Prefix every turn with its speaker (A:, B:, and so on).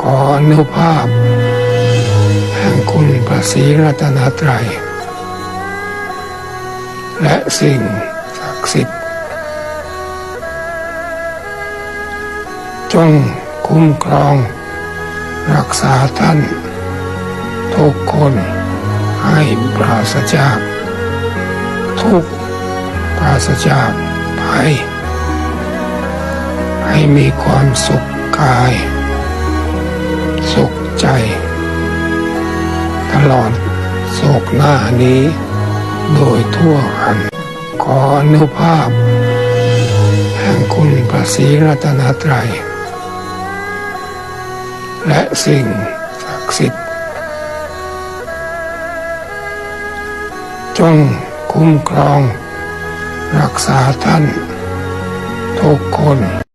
A: ขออนุภาพ แห่งคุณพระศรีรัตนตรัย และสิ่งศักดิ์สิทธิ์ จงคุ้มครอง รักษาท่าน ทุกคนให้ปราศจาก ทุกปราศจากภัยให้มีความสุขกาย ใจ ตลอดโศกหน้านี้ โดยทั่วกัน ขออนุภาพ แห่งคุณพระศรีรัตนตรัย และสิ่งศักดิ์สิทธิ์จงคุ้มครอง รักษาท่าน ทุกคน